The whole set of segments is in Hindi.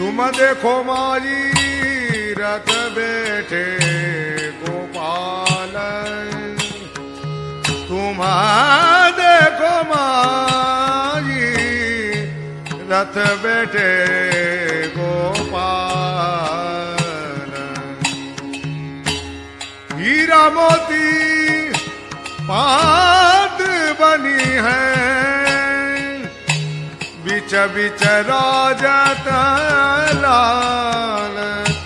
तुम देखो मारी रथ बैठे गोपाल तुम देखो मारी रथ बैठे गोपाल हीरा मोती पात विच लाल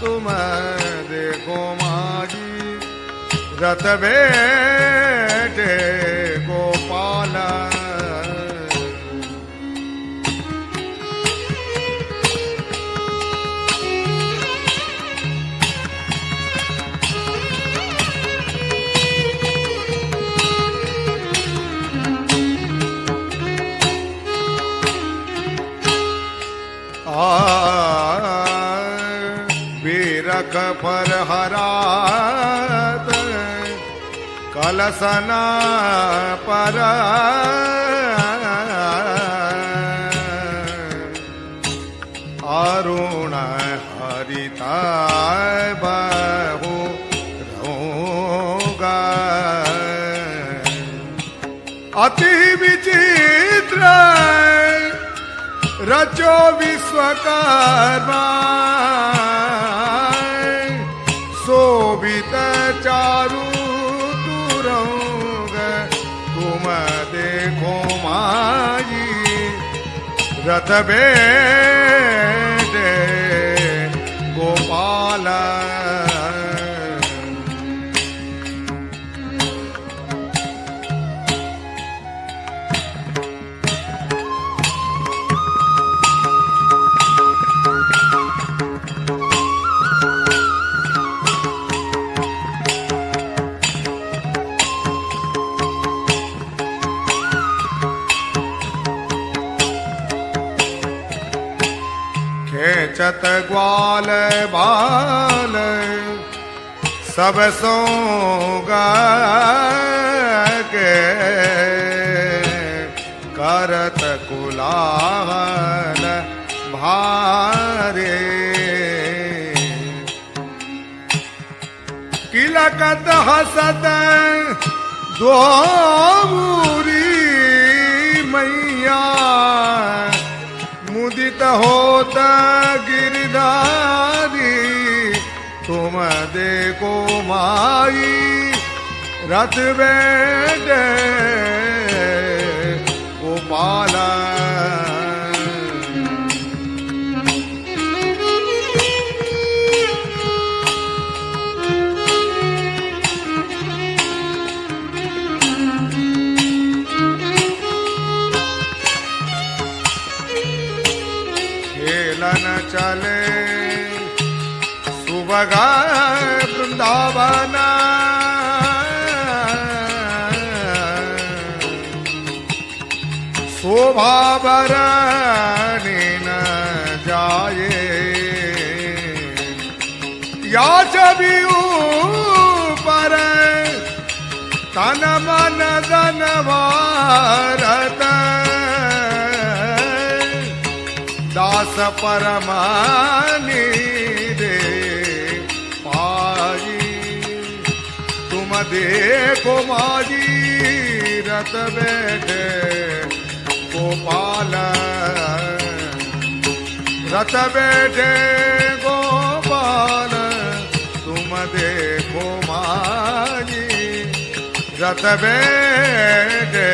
तुम दे को मि रतबे बीरख पर हरात कलसना पर अरुण हरिता अति विचित्र रचो विश्वकर्मा। चारु तुरंग तुम देखो माई रथ बेटे गोपाल खेचत ग्वाल बाल सब सोगा गे करत कुलाहल भारे। किलकत हसत दो तुम देखो माई रथ बेटे गोपाला चले सुबगा वृंदावन शोभा बरनी न जाए या छवि ऊपर तन मन धन भारत दास परमानी दे पाई तुम देखो माजी रत बैठे गोपाल रत बैठे गोपाल तुम देखो माजी रत बैठे